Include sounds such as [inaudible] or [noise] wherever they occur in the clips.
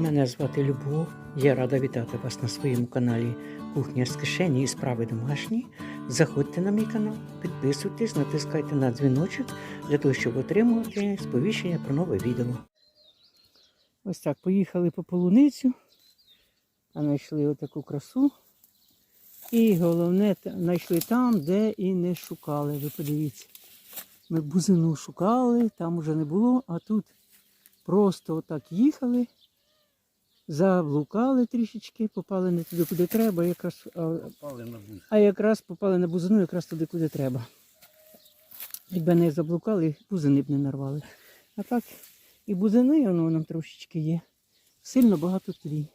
Мене звати Любов. Я рада вітати вас на своєму каналі Кухня з кишені і справи домашні. Заходьте на мій канал, підписуйтесь, натискайте на дзвіночок для того, щоб отримувати сповіщення про нове відео. Ось так, поїхали по полуницю, а знайшли отаку красу. І головне, знайшли там, де і не шукали. Ви подивіться. Ми бузину шукали, там уже не було, а тут просто отак їхали, заблукали трішечки, попали не туди, куди треба, якраз, а, Пали на а якраз попали на бузину якраз туди, куди треба. Якби не заблукали, бузини б не нарвали. А так і бузини, воно нам трошечки є. Сильно багато тлі.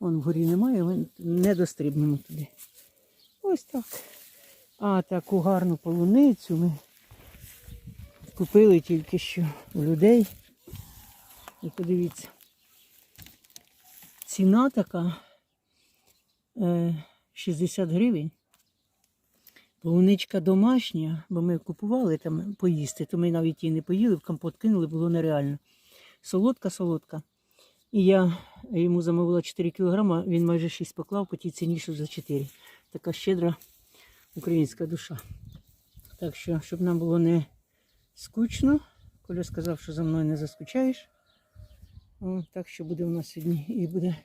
Вон вгорі немає, не дострібнемо туди. Ось так. А таку гарну полуницю ми купили тільки що у людей. І подивіться. Ціна така е, 60 гривень. Полуничка домашня, бо ми купували там поїсти, то ми навіть її не поїли, в компот кинули, було нереально. Солодка, солодка. І я йому замовила 4 кілограма, він майже 6 поклав, по тій ціні, що за 4. Така щедра українська душа. Так що, щоб нам було не скучно, Коля сказав, що за мною не заскучаєш. О, так що буде у нас сьогодні і буде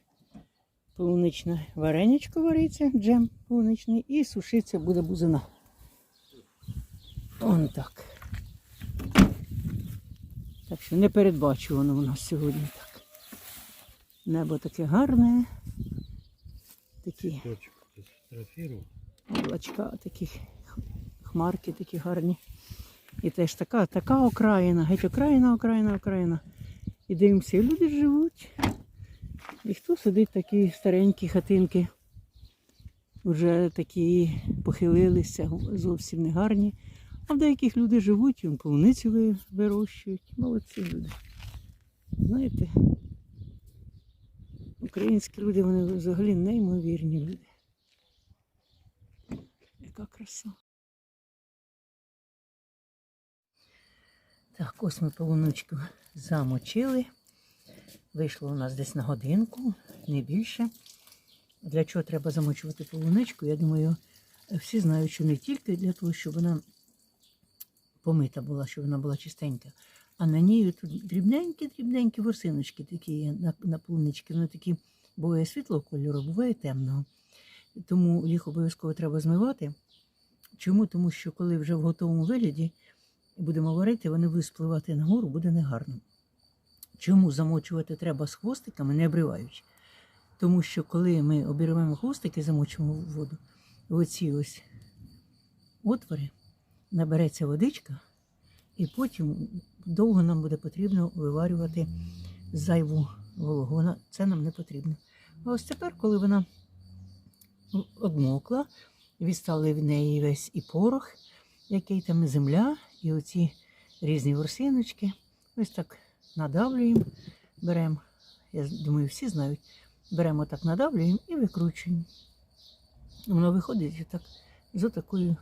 полуничне вареничко вариться, джем полуничний, і сушиться буде бузина. Он так. Так що не передбачувано у нас сьогодні так. Небо таке гарне. Такі облачка, такі хмарки такі гарні. І теж така, така окраїна, геть окраїна, окраїна, окраїна. І дивимося, і люди живуть. І хто сидить такі старенькі хатинки, вже такі похилилися, зовсім не гарні. А в деяких люди живуть, полуницю вирощують. Молодці люди. Знаєте, українські люди, вони взагалі неймовірні люди. Яка краса. Так, ось ми полуничку замочили. Вийшло у нас десь на годинку, не більше. Для чого треба замочувати полуничку? Я думаю, всі знають, що не тільки для того, щоб вона помита була, щоб вона була чистенька. А на ній тут дрібненькі-дрібненькі ворсиночки такі на, на полунички. Вони такі буває світлого кольору, буває темного. Тому їх обов'язково треба змивати. Чому? Тому що коли вже в готовому вигляді будемо варити, вони будуть спливати нагору, буде негарно. Чому замочувати треба з хвостиками, не обриваючи? Тому що коли ми обірвемо хвостики, замочимо в воду, в оці ось отвори набереться водичка, і потім довго нам буде потрібно виварювати зайву вологу. Вона, це нам не потрібно. А ось тепер, коли вона обмокла, відстали від неї весь і порох, який там і земля, і оці різні ворсиночки. Ось так надавлюємо, беремо, я думаю, всі знають, беремо так, надавлюємо і викручуємо. Воно виходить отак, з отакою.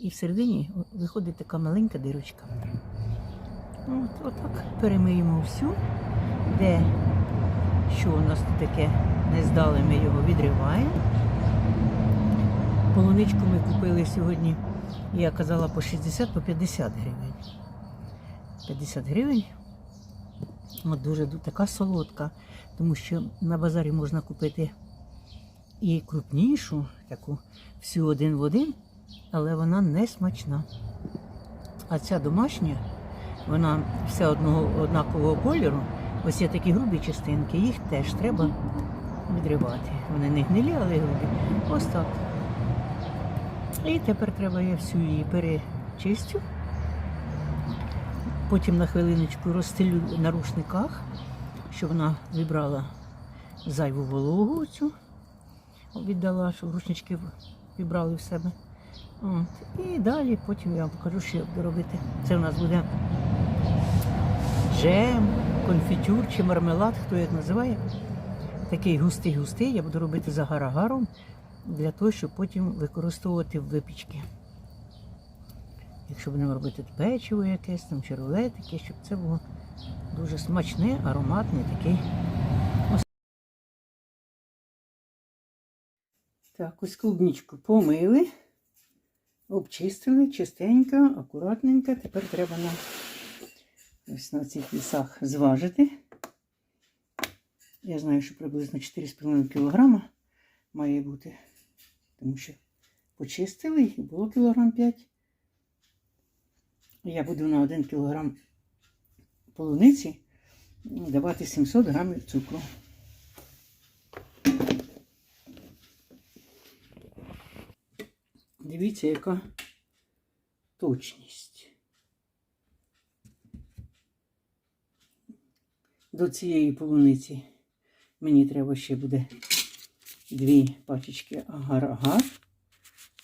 І всередині виходить така маленька дирочка. От, отак перемиємо всю, де що у нас тут таке не здали, ми його відриваємо. Полуничку ми купили сьогодні, я казала, по 60, по 50 гривень. 50 гривень. От дуже така солодка, тому що на базарі можна купити і крупнішу, таку всю один в один, але вона не смачна. А ця домашня, вона вся одного однакового кольору. Ось є такі грубі частинки, їх теж треба відривати. Вони не гнилі, але грубі. Ось так. І тепер треба я всю її перечистю. Потім на хвилиночку розстелю на рушниках, щоб вона вибрала зайву вологу цю, віддала, щоб рушнички в- вібрали в себе. От. І далі потім я вам покажу, що я робити. Це у нас буде джем, конфітюр чи мармелад, хто як називає. Такий густий-густий, я буду робити з агар-агаром для того, щоб потім використовувати в випічки. Якщо будемо робити печиво якесь, там чи рулетики, щоб це було дуже смачне, ароматне такий. Так, ось клубничку помили, обчистили чистенько, акуратненько. Тепер треба нам ось на цих лісах зважити. Я знаю, що приблизно 4,5 кг має бути, тому що почистили і було кілограм 5. Я буду на 1 кг полуниці давати 700 грамів цукру. Дивіться, яка точність. До цієї полуниці мені треба ще буде дві пачечки агар-агар.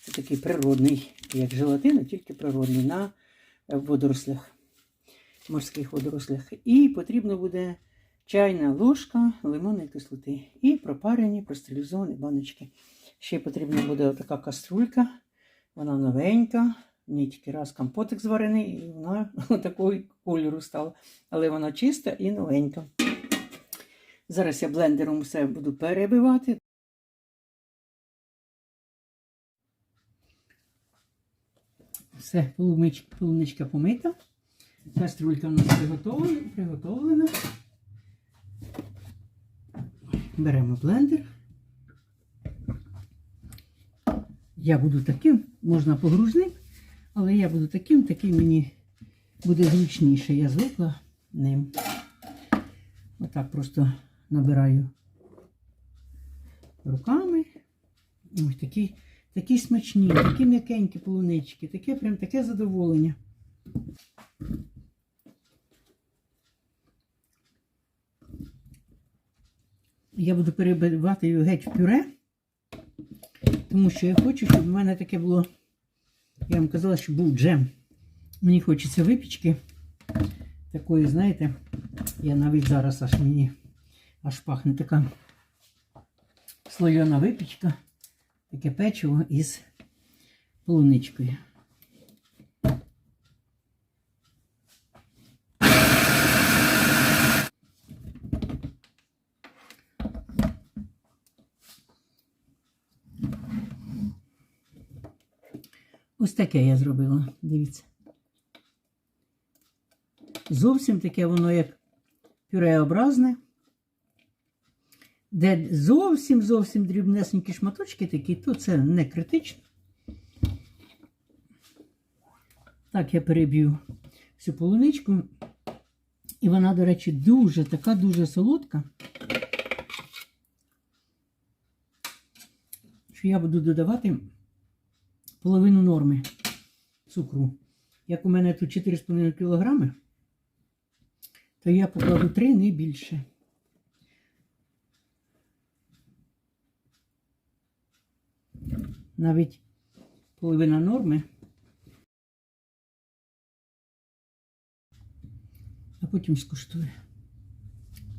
Це такий природний, як желатин, тільки природний на водорослях, морських водорослях. І потрібно буде чайна ложка лимонної кислоти і пропарені, простерилізовані баночки. Ще потрібна буде така каструлька. Вона новенька. Мені тільки раз компотик зварений, і вона [laughs] такого кольору стала. Але вона чиста і новенька. Зараз я блендером все буду перебивати. Все, полуничка, помита. Каструлька у нас приготовлена. приготовлена. Беремо блендер. Я буду таким, можна погружним, але я буду таким, такий мені буде зручніше. Я звикла ним. Отак просто набираю руками. Ось такі, такі смачні, такі м'якенькі полунички, таке прям таке задоволення. Я буду перебивати його геть в пюре, тому що я хочу, щоб в мене таке було. Я вам казала, що був джем. Мені хочеться випічки. Такої, знаєте, я навіть зараз аж мені аж пахне така слойона випічка, таке печиво із полуничкою. Ось таке я зробила, дивіться. Зовсім таке воно як пюреобразне, де зовсім зовсім дрібнесенькі шматочки такі, то це не критично. Так я переб'ю всю полуничку. І вона, до речі, дуже така дуже солодка. Що я буду додавати половину норми цукру. Як у мене тут 4,5 кг, то я покладу 3, не більше. Навіть половина норми. А потім скуштую.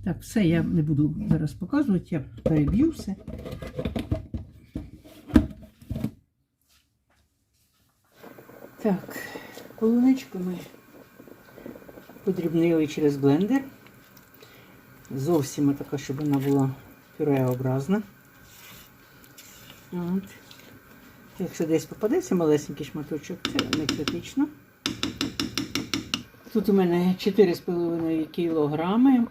Так, все я не буду зараз показувати, я переб'ю все. Так, полуничку ми подрібнили через блендер. Зовсім така, щоб вона була пюреобразна. От. Якщо десь попадеться малесенький шматочок, це не критично. Тут у мене 4,5 кілограми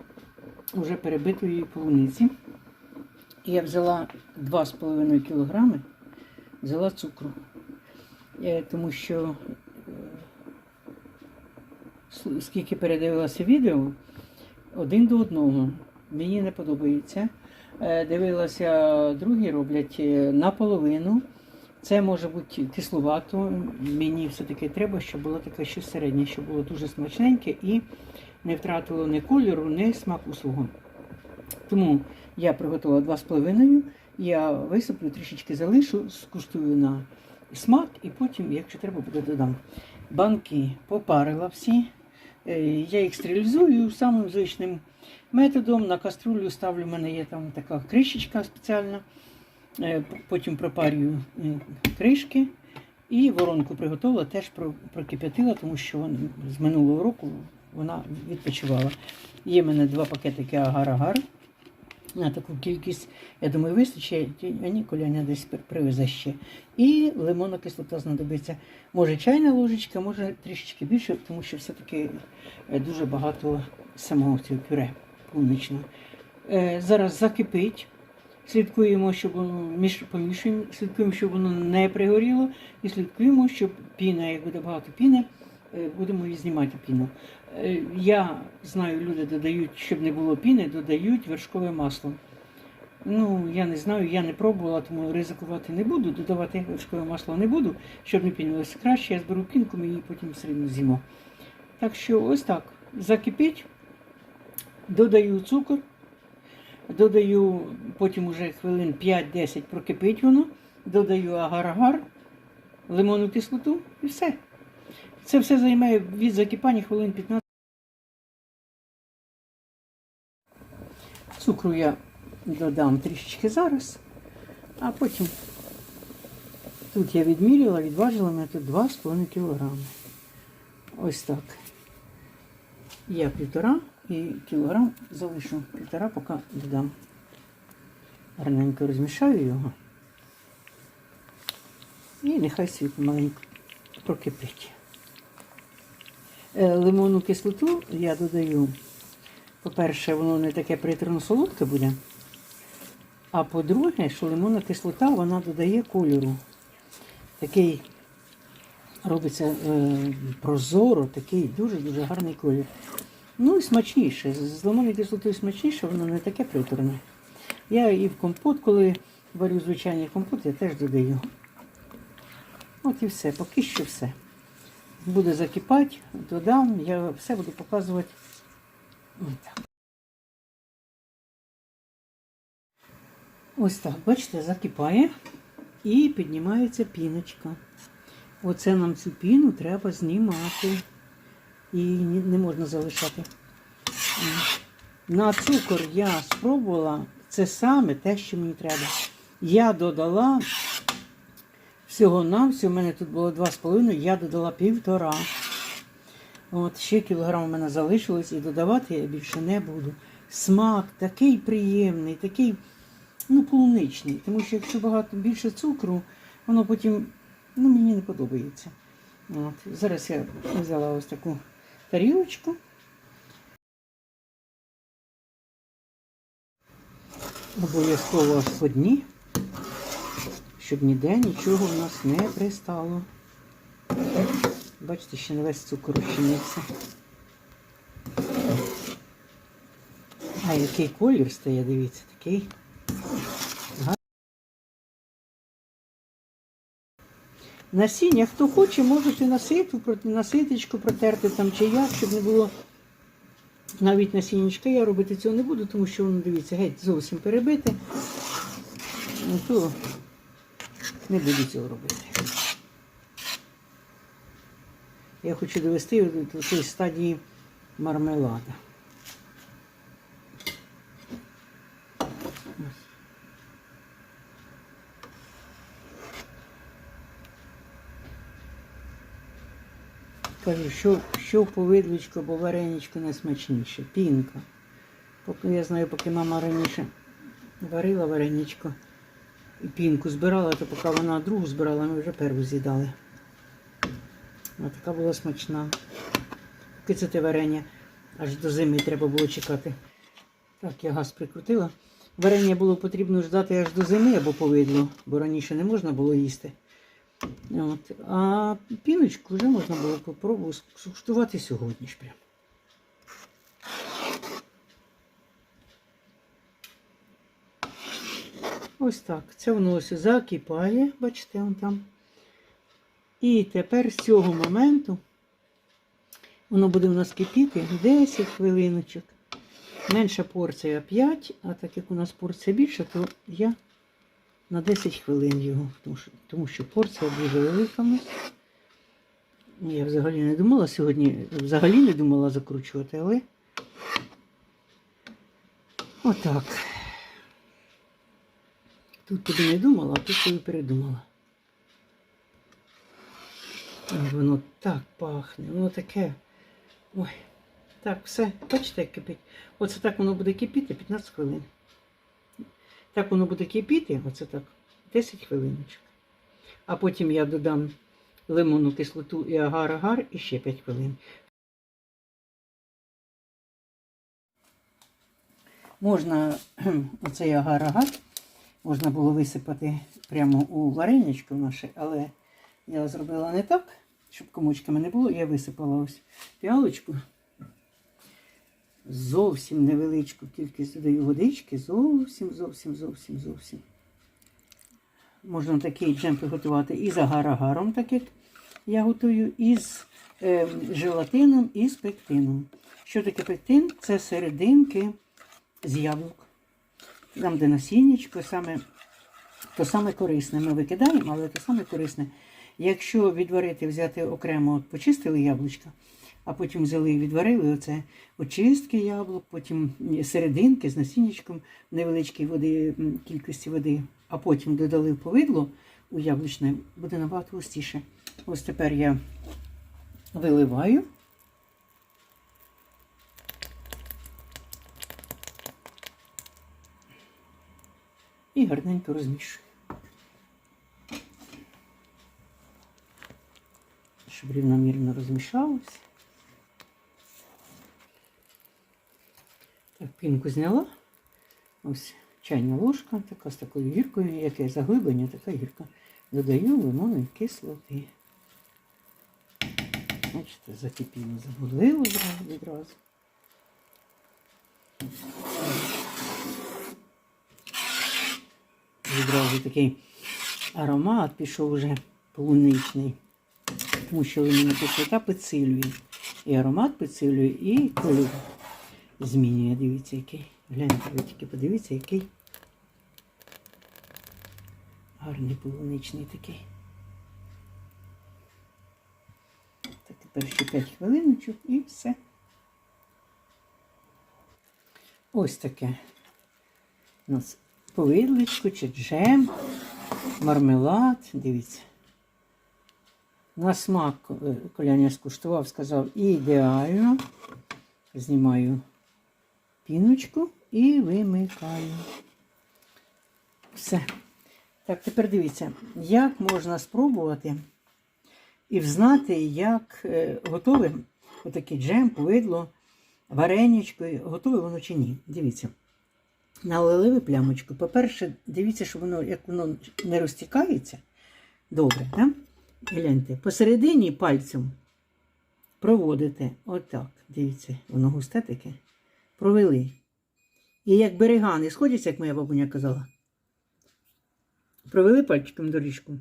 вже перебитої полуниці. Я взяла 2,5 кілограми, взяла цукру. Е, Тому що е, скільки передивилася відео, один до одного. Мені не подобається. Е, Дивилася, другі роблять наполовину. Це може бути кисловато. Мені все-таки треба, щоб було таке щось середнє, щоб було дуже смачненьке і не втратило ні кольору, ні смаку свого. Тому я приготувала 2,5. Я висиплю, трішечки залишу, скуштую на смак, і потім, якщо треба, буде додам. Банки попарила всі. Е, Я їх стерилізую самим звичним методом. На каструлю ставлю, в мене є там така кришечка спеціальна. Е, Потім пропарюю е, кришки. І воронку приготувала, теж прокип'ятила, тому що з минулого року вона відпочивала. Є в мене два пакетики агар-агар. На таку кількість, я думаю, вистачить, а ні, коляня десь привезе ще. І лимонна кислота знадобиться. Може чайна ложечка, може трішечки більше, тому що все-таки е, дуже багато самого цього пюре полуничного. Е, Зараз закипить. Слідкуємо, щоб між помішуємо, слідкуємо, щоб воно не пригоріло, і слідкуємо, щоб піна, як буде багато піни, е, будемо її знімати піну. Е, Я знаю, люди додають, щоб не було піни, додають вершкове масло. Ну, я не знаю, я не пробувала, тому ризикувати не буду, додавати вершкове масло не буду, щоб не пінилося краще. Я зберу пінку, ми її потім все одно з'їмо. Так що ось так. Закипить, додаю цукор, додаю потім уже хвилин 5-10 прокипить воно, додаю агар-агар, лимонну кислоту і все. Це все займає від закипання хвилин 15. Цукру я додам трішечки зараз, а потім тут я відміряла, відважила мене тут 2,5 кілограми. Ось так. Я півтора і кілограм залишу півтора, поки додам. Гарненько розмішаю його. І нехай світ маленько прокипить. Е, Лимонну кислоту я додаю. По-перше, воно не таке приторно солодке буде. А по-друге, що лимонна кислота вона додає кольору. Такий робиться е, прозоро, такий дуже-дуже гарний колір. Ну і смачніше. З лимонною кислотою смачніше, воно не таке приторне. Я і в компот, коли варю звичайний компот, я теж додаю. От і все, поки що все. Буде закипати, додам, я все буду показувати. Ось так. Ось так, бачите, закипає і піднімається піночка. Оце нам цю піну треба знімати. І не можна залишати. На цукор я спробувала це саме те, що мені треба. Я додала всього на всього, у мене тут було 2,5, я додала півтора. От ще кілограм у мене залишилось і додавати я більше не буду. Смак такий приємний, такий ну, полуничний. Тому що якщо багато більше цукру, воно потім ну, мені не подобається. От. Зараз я взяла ось таку тарілочку. Обов'язково аж по дні, щоб ніде нічого в нас не пристало. Бачите, ще не весь цукор розчинився. А який колір стає, дивіться, такий. Насіння, хто хоче, можете на ситу, ситочку протерти там чи як, щоб не було навіть насіннячка. Я робити цього не буду, тому що воно, дивіться, геть зовсім перебите. Ну, то не буду цього робити. Я хочу довести до тієї стадії мармелада. Кажу, що, що в повидличку або вареничку найсмачніше. Пінка. Поки я знаю, поки мама раніше варила вареничко і пінку збирала, то поки вона другу збирала, ми вже перву з'їдали. А така була смачна. Поки це те варення аж до зими треба було чекати. Так, я газ прикрутила. Варення було потрібно ждати аж до зими або повидло, бо раніше не можна було їсти. От. А піночку вже можна було попробувати скуштувати сьогодні ж прям. Ось так. Це воно ось закипає, бачите, вон там. І тепер з цього моменту воно буде у нас кипіти 10 хвилиночок. Менша порція 5, а так як у нас порція більша, то я на 10 хвилин його, тому що, тому що порція дуже велика. Я взагалі не думала сьогодні, взагалі не думала закручувати, але отак. Тут тобі не думала, а тут тобі передумала. Воно так пахне, воно таке. Ой, так, все, бачите, як кипить. Оце так воно буде кипіти 15 хвилин. Так воно буде кипіти, оце так, 10 хвилиночок. А потім я додам лимонну кислоту і агар-агар і ще 5 хвилин. Можна [clears throat] оцей агар-агар можна було висипати прямо у вареничко наше, але я зробила не так, щоб комочками не було. Я висипала ось піалочку. Зовсім невеличку кількість додаю водички. Зовсім, зовсім, зовсім, зовсім. Можна такий джем приготувати і з агар-агаром, так як я готую, і з е, желатином, і з пектином. Що таке пектин? Це серединки з яблук. Там, де насіннячко, саме, то саме корисне. Ми викидаємо, але то саме корисне. Якщо відварити, взяти окремо, от почистили яблучка, а потім взяли і відварили оце очистки яблук, потім серединки з насіннячком невеличкої води, кількості води, а потім додали повидло у яблучне, буде набагато густіше. Ось тепер я виливаю. І гарненько розмішую. Щоб рівномірно розмішалося. Так, пінку зняла. Ось чайна ложка, така з такою гіркою, яке заглиблення, така гірка. Додаю лимонної кислоти. Бачите, закипіло, забурлило відразу. Відразу такий аромат пішов уже полуничний. Тому що лимонна кислота підсилює. І аромат підсилює, і колір змінює. Дивіться, який. Гляньте, ви тільки подивіться, який гарний полуничний такий. Так, тепер ще 5 хвилиночок і все. Ось таке. У нас повидличко чи джем, мармелад. Дивіться. На смак е, Коляня скуштував, сказав ідеально. Знімаю піночку і вимикаю. Все. Так, тепер дивіться, як можна спробувати і взнати, як е, готове отакий джем, повидло, вареничко, готове воно чи ні. Дивіться. Налили плямочку. По-перше, дивіться, що воно, як воно не розтікається. Добре, так? Гляньте, посередині пальцем проводите отак. Дивіться, воно густе таке. Провели. І як берега не сходяться, як моя бабуня казала. Провели пальчиком доріжку.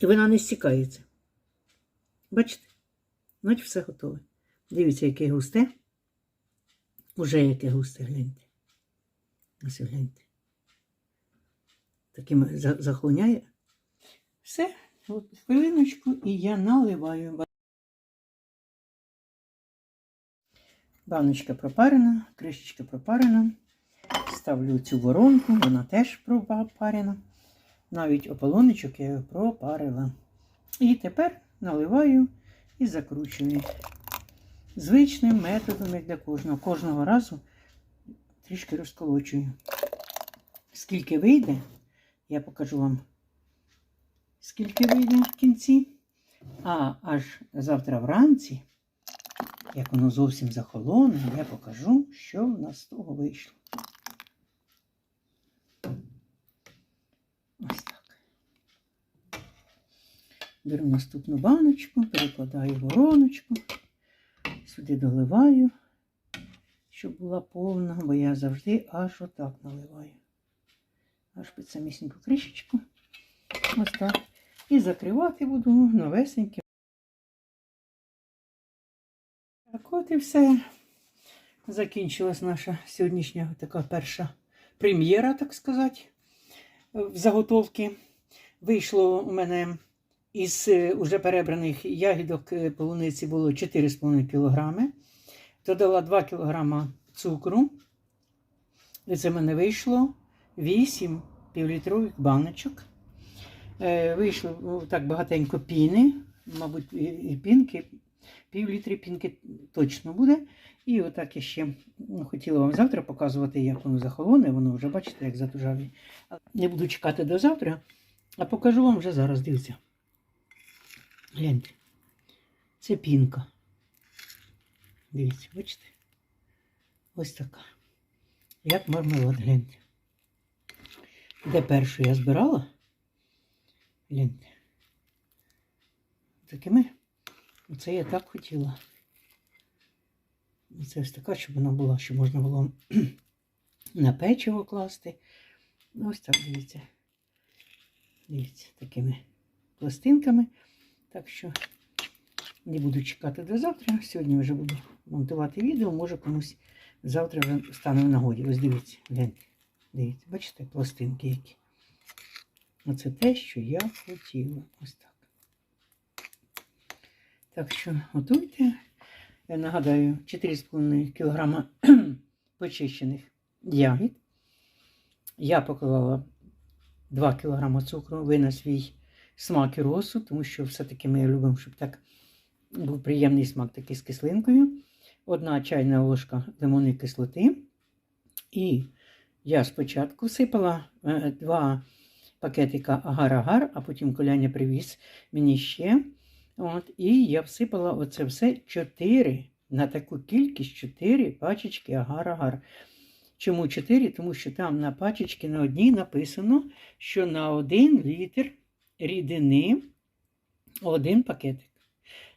І вона не стікається. Бачите? Значить, все готове. Дивіться, яке густе. Уже яке густе, гляньте. Ось гляньте. Таким за- захлиняє. Все, от хвилиночку, і я наливаю. Баночка пропарена, кришечка пропарена. Ставлю цю воронку, вона теж пропарена. Навіть ополонечок я його пропарила. І тепер наливаю і закручую. Звичним методом, як для кожного. Кожного разу трішки розколочую. Скільки вийде, я покажу вам, скільки вийде в кінці. А аж завтра вранці, як воно зовсім захолоне, я покажу, що в нас з того вийшло. Ось так. Беру наступну баночку, перекладаю вороночку, сюди доливаю щоб була повна, бо я завжди аж отак наливаю. Аж під самісіньку кришечку. Ось так. І закривати буду новесеньке. Так от і все. Закінчилась наша сьогоднішня така перша прем'єра, так сказати, в заготовки. Вийшло у мене із е, уже перебраних ягідок е, полуниці було 4,5 кілограми додала 2 кг цукру. І це в мене вийшло 8 півлітрових баночок. Е, Вийшло ну, так багатенько піни, мабуть, і пінки Пів літри пінки точно буде. І отак я ще ну, хотіла вам завтра показувати, як воно захолоне. Воно вже бачите, як затужаві. Не буду чекати до завтра, а покажу вам вже зараз. Дивіться. Гляньте. Це пінка. Дивіться, бачите? Ось така. Як мармелад, гляньте. Де першу я збирала? Гляньте. Такими. Оце я так хотіла. Це ось така, щоб вона була, щоб можна було [clears throat] на печиво класти. Ось так, дивіться. Дивіться, такими пластинками. Так що не буду чекати до завтра. Сьогодні вже буду монтувати відео, може комусь завтра вже стане в нагоді. Ось дивіться, гляньте. Дивіться, бачите, пластинки які. Оце те, що я хотіла. Ось так. Так що готуйте. Я нагадаю, 4,5 кг [clears throat] почищених ягід. Я поклала 2 кг цукру, ви на свій смак і розсуд, тому що все-таки ми любимо, щоб так був приємний смак такий з кислинкою. Одна чайна ложка лимонної кислоти. І я спочатку сипала е, два пакетика агар-агар, а потім коляня привіз мені ще. От, і я всипала оце все 4 на таку кількість 4 пачечки агар-агар. Чому 4? Тому що там на пачечці на одній написано, що на 1 літр рідини один пакетик.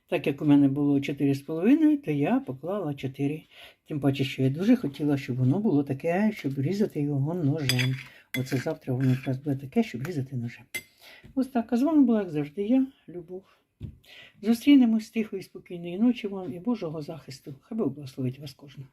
Так як у мене було 4,5, то я поклала 4. Тим паче, що я дуже хотіла, щоб воно було таке, щоб різати його ножем. Оце завтра воно якраз буде таке, щоб різати ножем. Ось так. А з вами була, як завжди, я, Любов. Зустрінемось тихої, спокійної ночі вам і Божого захисту. Хай Бог благословить вас кожного.